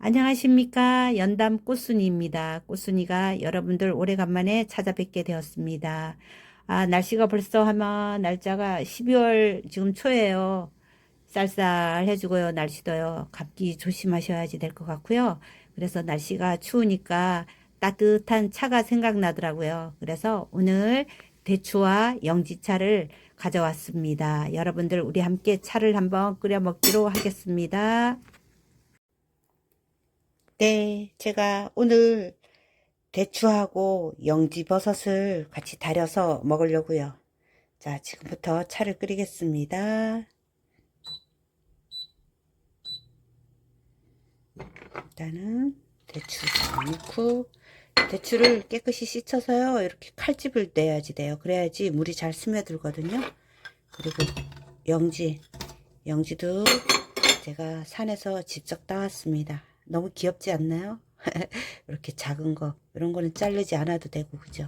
안녕하십니까. 연담 꽃순이입니다. 꽃순이가 여러분들 오래간만에 찾아뵙게 되었습니다. 아, 날씨가 벌써 아마 날짜가 12월 지금 초예요. 쌀쌀해지고요. 날씨도요. 감기 조심하셔야지 될 것 같고요. 그래서 날씨가 추우니까 따뜻한 차가 생각나더라고요. 그래서 오늘 대추와 영지차를 가져왔습니다. 여러분들 우리 함께 차를 한번 끓여 먹기로 하겠습니다. 네, 제가 오늘 대추하고 영지버섯을 같이 달여서 먹으려고요. 자, 지금부터 차를 끓이겠습니다. 일단은 대추 넣고 대추를 깨끗이 씻어서요. 이렇게 칼집을 내야지 돼요. 그래야지 물이 잘 스며들거든요. 그리고 영지, 영지도 제가 산에서 직접 따왔습니다. 너무 귀엽지 않나요? 이렇게 작은 거 이런 거는 자르지 않아도 되고 그죠?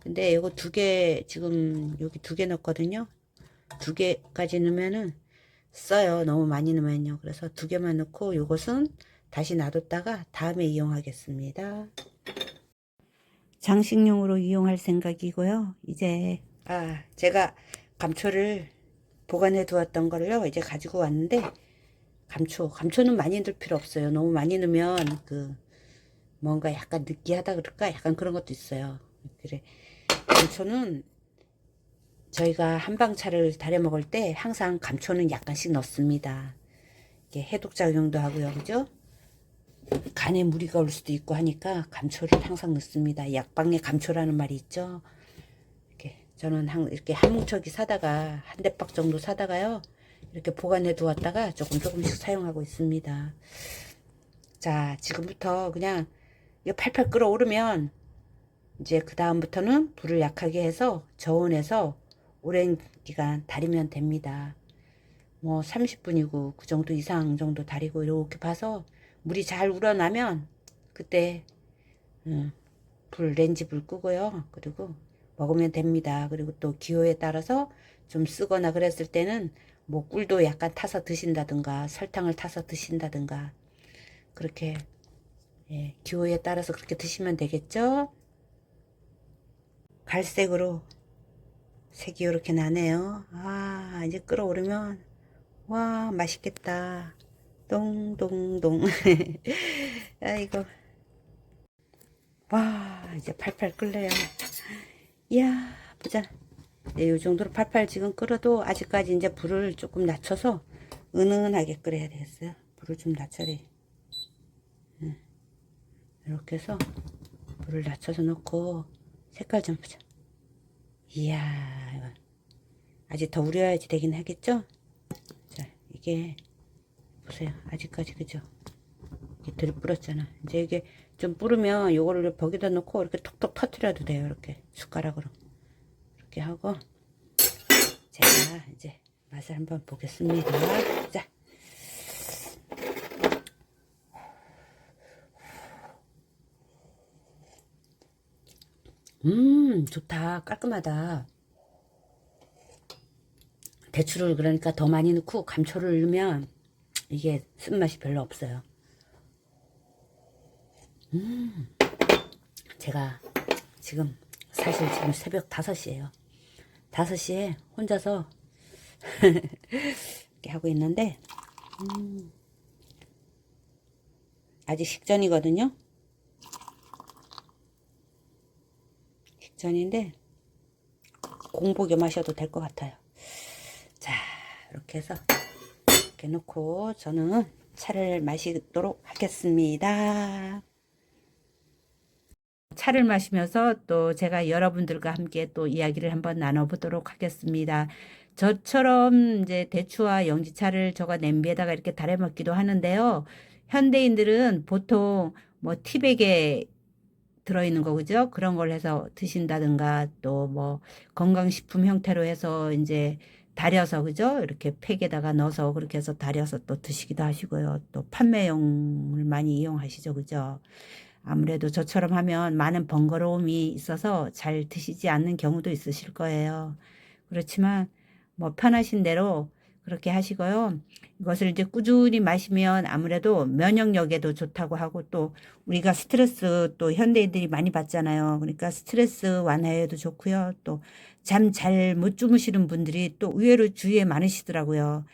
근데 이거 두 개 지금 여기 두 개 넣었거든요. 두 개까지 넣으면은 써요. 너무 많이 넣으면요. 그래서 두 개만 넣고 요것은 다시 놔뒀다가 다음에 이용하겠습니다. 장식용으로 이용할 생각이고요. 이제 아 제가 감초를 보관해 두었던 걸요. 이제 가지고 왔는데 감초 감초는 많이 넣을 필요 없어요. 너무 많이 넣으면 그 뭔가 약간 느끼하다 그럴까 약간 그런 것도 있어요. 그래 감초는 저희가 한방차를 달여 먹을 때 항상 감초는 약간씩 넣습니다. 이게 해독 작용도 하고요, 그죠? 간에 무리가 올 수도 있고 하니까 감초를 항상 넣습니다. 약방에 감초라는 말이 있죠. 이렇게 저는 한, 이렇게 한 뭉쳐기 사다가 한 대박 정도 사다가요. 이렇게 보관해 두었다가 조금 조금씩 사용하고 있습니다. 자, 지금부터 그냥 이거 팔팔 끓어오르면 이제 그 다음부터는 불을 약하게 해서 저온에서 오랜 기간 달이면 됩니다. 뭐 30분이고 그 정도 이상 정도 달이고 이렇게 봐서 물이 잘 우러나면 그때 음, 불 렌지 불 끄고요. 그리고 먹으면 됩니다. 그리고 또 기호에 따라서 좀 쓰거나 그랬을 때는 뭐 꿀도 약간 타서 드신다든가 설탕을 타서 드신다든가 그렇게 예, 기호에 따라서 그렇게 드시면 되겠죠. 갈색으로 색이 이렇게 나네요. 아 이제 끓어오르면 와 맛있겠다. 동동동 아이고 와 이제 팔팔 끓네요. 이야 보자. 네, 이 정도로 팔팔 지금 끓어도 아직까지 이제 불을 조금 낮춰서 은은하게 끓여야 되겠어요. 불을 좀 낮춰래. 이렇게 해서 불을 낮춰서 넣고 색깔 좀 보자. 이야, 아직 더 우려야지 되긴 하겠죠? 자, 이게 보세요. 아직까지 그죠? 이게 덜 불었잖아. 이제 이게 좀 불으면 요거를 벽에다 놓고 이렇게 톡톡 터트려도 돼요. 이렇게 숟가락으로. 이렇게 하고 제가 이제 맛을 한번 보겠습니다. 자. 음, 좋다. 깔끔하다. 대추를 그러니까 더 많이 넣고 감초를 넣으면 이게 쓴맛이 별로 없어요. 음, 제가 지금 사실 지금 새벽 5시에요. 5시에 혼자서 이렇게 하고 있는데 음, 아직 식전이거든요. 식전인데 공복 겸 하셔도 될 것 같아요. 자, 이렇게 해서 이렇게 놓고 저는 차를 마시도록 하겠습니다. 차를 마시면서 또 제가 여러분들과 함께 또 이야기를 한번 나눠보도록 하겠습니다. 저처럼 이제 대추와 영지차를 저가 냄비에다가 이렇게 달여 먹기도 하는데요. 현대인들은 보통 뭐 티백에 들어있는 거 그죠? 그런 걸 해서 드신다든가 또 뭐 건강식품 형태로 해서 이제 달여서 그죠? 이렇게 팩에다가 넣어서 그렇게 해서 달여서 또 드시기도 하시고요. 또 판매용을 많이 이용하시죠. 그죠? 아무래도 저처럼 하면 많은 번거로움이 있어서 잘 드시지 않는 경우도 있으실 거예요. 그렇지만 뭐 편하신 대로 그렇게 하시고요. 이것을 이제 꾸준히 마시면 아무래도 면역력에도 좋다고 하고 또 우리가 스트레스 또 현대인들이 많이 받잖아요. 그러니까 스트레스 완화에도 좋고요. 또 잠 잘 못 주무시는 분들이 또 의외로 주위에 많으시더라고요.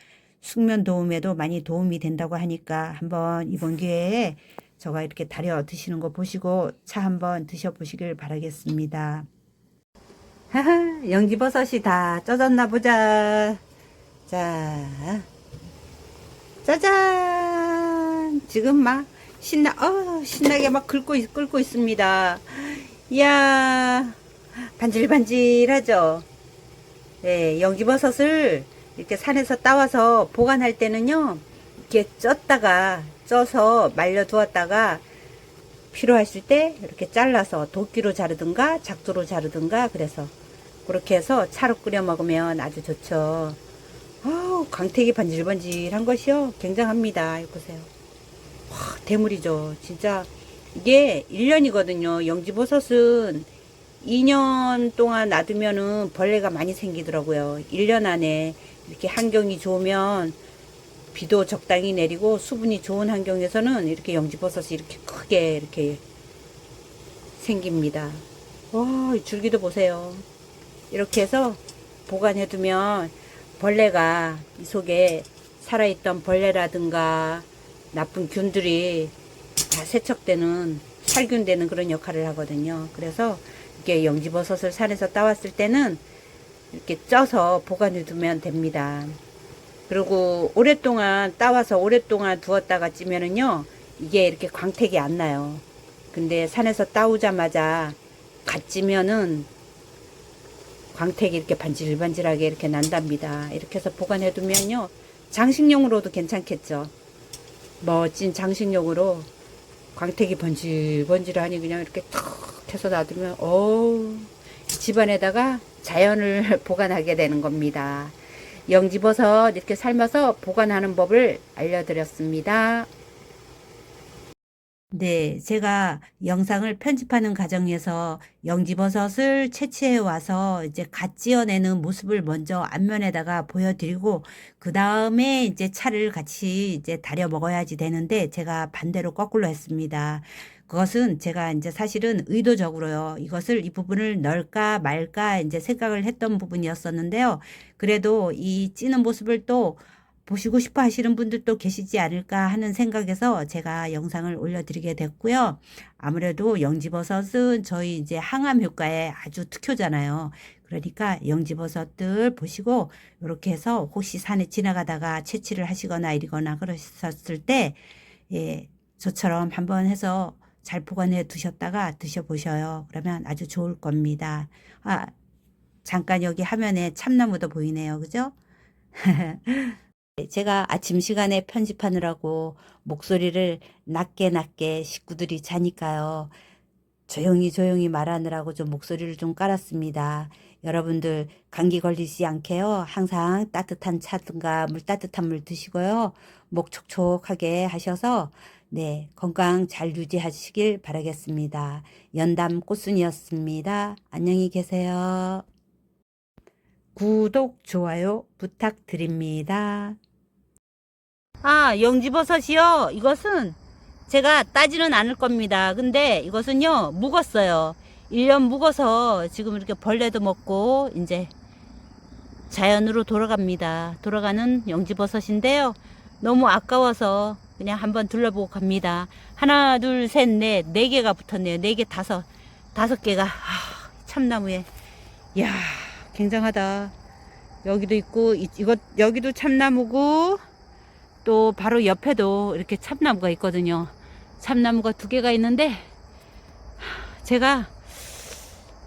숙면 도움에도 많이 도움이 된다고 하니까 한번 이번 기회에 저가 이렇게 다려 드시는 거 보시고 차 한번 드셔보시길 바라겠습니다. 하하, 연기버섯이 다 쪄졌나 보자. 자, 짜잔! 지금 막 신나, 어, 신나게 막 긁고, 있- 끓고 있습니다. 이야, 반질반질하죠? 네, 연기버섯을 이렇게 산에서 따와서 보관할 때는요, 이렇게 쪘다가, 쪄서 말려 두었다가, 필요하실 때 이렇게 잘라서 도끼로 자르든가 작두로 자르든가 그래서 그렇게 해서 차로 끓여 먹으면 아주 좋죠. 아우, 광택이 반질반질한 것이요. 굉장합니다. 보세요. 와, 대물이죠. 진짜 이게 1년이거든요. 영지버섯은 2년 동안 놔두면은 벌레가 많이 생기더라고요. 1년 안에 이렇게 환경이 좋으면 비도 적당히 내리고 수분이 좋은 환경에서는 이렇게 영지버섯이 이렇게 크게 이렇게 생깁니다. 와, 이 줄기도 보세요. 이렇게 해서 보관해 두면 벌레가 이 속에 살아있던 벌레라든가 나쁜 균들이 다 세척되는 살균되는 그런 역할을 하거든요. 그래서 이렇게 영지버섯을 산에서 따왔을 때는 이렇게 쪄서 보관해 두면 됩니다. 그리고 오랫동안 따와서 오랫동안 두었다가 찌면은요 이게 이렇게 광택이 안 나요. 근데 산에서 따오자마자 갓 찌면은 광택이 이렇게 반질반질하게 이렇게 난답니다. 이렇게 해서 보관해 두면요 장식용으로도 괜찮겠죠. 멋진 장식용으로 광택이 번질번질하니 그냥 이렇게 탁 해서 놔두면 어우 집안에다가 자연을 보관하게 되는 겁니다 영지버섯 이렇게 삶아서 보관하는 법을 알려드렸습니다. 네, 제가 영상을 편집하는 과정에서 영지버섯을 채취해 와서 이제 갓 찌어내는 모습을 먼저 앞면에다가 보여드리고 그 다음에 이제 차를 같이 이제 다려 먹어야지 되는데 제가 반대로 거꾸로 했습니다. 그것은 제가 이제 사실은 의도적으로요. 이것을 이 부분을 넣을까 말까 이제 생각을 했던 부분이었었는데요. 그래도 이 찌는 모습을 또 보시고 싶어 하시는 분들도 계시지 않을까 하는 생각에서 제가 영상을 올려드리게 됐고요. 아무래도 영지버섯은 저희 이제 항암 효과에 아주 특효잖아요. 그러니까 영지버섯들 보시고 이렇게 해서 혹시 산에 지나가다가 채취를 하시거나 이러거나 그러셨을 때, 예, 저처럼 한번 해서 잘 보관해 두셨다가 드셔보셔요. 그러면 아주 좋을 겁니다. 아, 잠깐 여기 화면에 참나무도 보이네요. 그죠? 제가 아침 시간에 편집하느라고 목소리를 낮게 낮게 식구들이 자니까요. 조용히 조용히 말하느라고 좀 목소리를 좀 깔았습니다. 여러분들 감기 걸리지 않게요. 항상 따뜻한 차든가 물 따뜻한 물 드시고요. 목 촉촉하게 하셔서 네, 건강 잘 유지하시길 바라겠습니다. 연담 꽃순이었습니다. 안녕히 계세요. 구독, 좋아요 부탁드립니다. 아, 영지버섯이요. 이것은 제가 따지는 않을 겁니다. 근데 이것은요, 묵었어요. 1년 묵어서 지금 이렇게 벌레도 먹고, 이제 자연으로 돌아갑니다. 돌아가는 영지버섯인데요. 너무 아까워서 그냥 한번 둘러보고 갑니다. 하나, 둘, 셋, 넷, 네 개가 붙었네요. 네 개, 다섯, 다섯 개가. 아, 참나무에. 이야, 굉장하다. 여기도 있고, 이, 이것, 여기도 참나무고, 또 바로 옆에도 이렇게 참나무가 있거든요. 참나무가 두 개가 있는데, 제가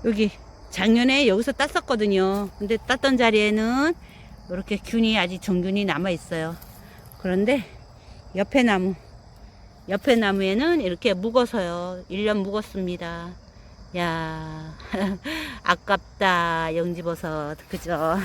여기 작년에 여기서 땄었거든요. 근데 땄던 자리에는 이렇게 균이 아직 정균이 남아 있어요. 그런데 옆에 나무, 옆에 나무에는 이렇게 묵어서요. 1년 묵었습니다. 야, 아깝다, 영지버섯. 그죠?